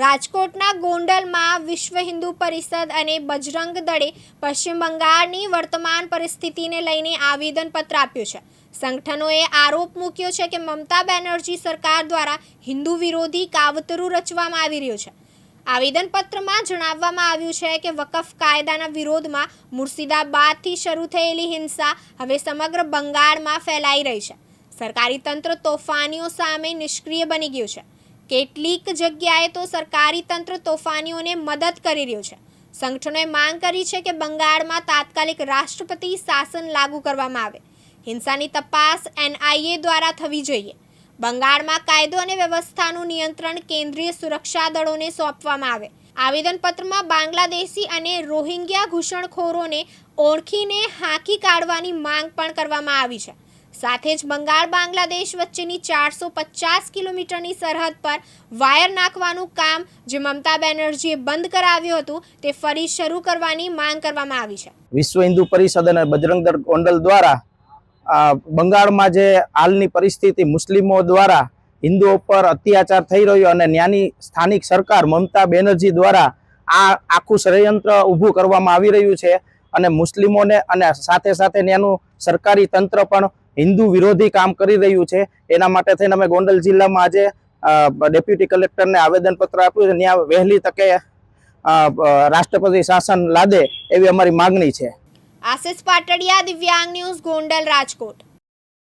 રાજકોટના ગોંડલમાં વિશ્વ હિન્દુ પરિષદ અને બજરંગ દળે પશ્ચિમ બંગાળની વર્તમાન પરિસ્થિતિને લઈને આવેદનપત્ર આપ્યું છે. સંગઠનોએ આરોપ મૂક્યો છે કે મમતા બેનર્જી સરકાર દ્વારા હિન્દુ વિરોધી કાવતરું રચવામાં આવી રહ્યું છે. આવેદનપત્રમાં જણાવવામાં આવ્યું છે કે વકફ કાયદાના વિરોધમાં મુર્શિદાબાદથી શરૂ થયેલી હિંસા હવે સમગ્ર બંગાળમાં ફેલાઈ રહી છે. સરકારી તંત્ર તોફાનીઓ સામે નિષ્ક્રિય બની ગયું છે. કેટલીક જગ્યાએ તો સરકારી તંત્ર તોફાનીઓને મદદ કરી રહ્યું છે. સંગઠનોએ માંગ કરી છે કે બંગાળમાં તાત્કાલિક રાષ્ટ્રપતિ શાસન લાગુ કરવામાં આવે. હિંસાની તપાસ એનઆઈએ દ્વારા થવી જોઈએ. બંગાળમાં કાયદો અને વ્યવસ્થાનું નિયંત્રણ કેન્દ્રીય સુરક્ષા દળોને સોંપવામાં આવે. આવેદનપત્રમાં બાંગ્લાદેશી અને રોહિંગ્યા ઘૂસણખોરોને ઓળખીને હાંકી કાઢવાની માંગ પણ કરવામાં આવી છે. સાથે જ બંગાળ બાંગ્લાદેશ વચ્ચેની ચારસો પચાસ કિલોમીટરની સરહદ પર વાયર નાખવાનું કામ જે મમતા બેનર્જીએ બંધ કરાવ્યું હતું તે ફરી શરૂ કરવાની માંગ કરવામાં આવી છે. વિશ્વ હિન્દુ પરિષદ અને બજરંગ દળ ગોંડલ દ્વારા બંગાળમાં જે હાલની પરિસ્થિતિ મુસ્લિમો દ્વારા હિન્દુઓ પર અત્યાચાર થઈ રહ્યો અને ત્યાંની સ્થાનિક સરકાર મમતા બેનર્જી દ્વારા આ આખું ષડયંત્ર ઊભું કરવામાં આવી રહ્યું છે અને મુસ્લિમોને અને સાથે સાથે ત્યાંનું સરકારી તંત્ર પણ હિન્દુ વિરોધી કામ કરી રહ્યું છે. એના માટે થઈને અમે ગોંડલ જિલ્લામાં આજે ડેપ્યુટી કલેક્ટરને આવેદનપત્ર આપ્યું છે. ત્યાં વહેલી તકે રાષ્ટ્રપતિ શાસન લાદે એવી અમારી માગણી છે. આશિષ પાટડિયા, દિવ્યાંગ ન્યૂઝ, ગોંડલ, રાજકોટ.